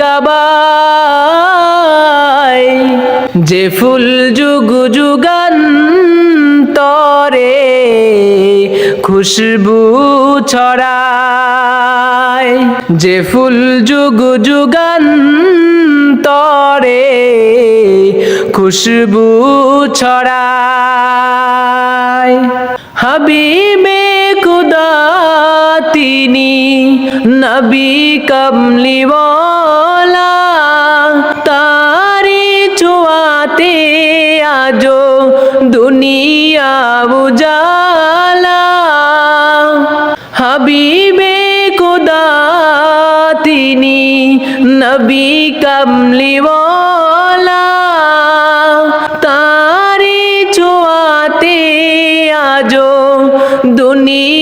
কাবায়, যে ফুল যুগ যুগান তরে খুশবু ছড়ায়, যে ফুল যুগ যুগান তরে খুশবু ছড়ায়। হাবিবে তিনি নবী কমলিওয়ালা তারি ছোঁয়াতে আজো দুনিয়া উজালা। হাবিবে খুদা, তিনি নবী কমলিওয়ালা তারি ছোঁয়াতে আজো দুনিয়া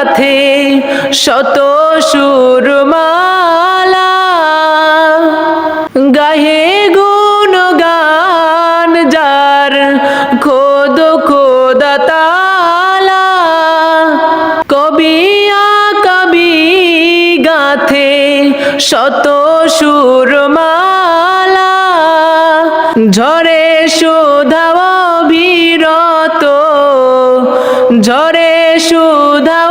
সাথে শত সুরমালা। গাহে গুণ গান যার খোদ খোদা তালা। কবি কবি গাথে শত সুরমালা। ঝরে সুধাও বিরত, ঝরে সুধাও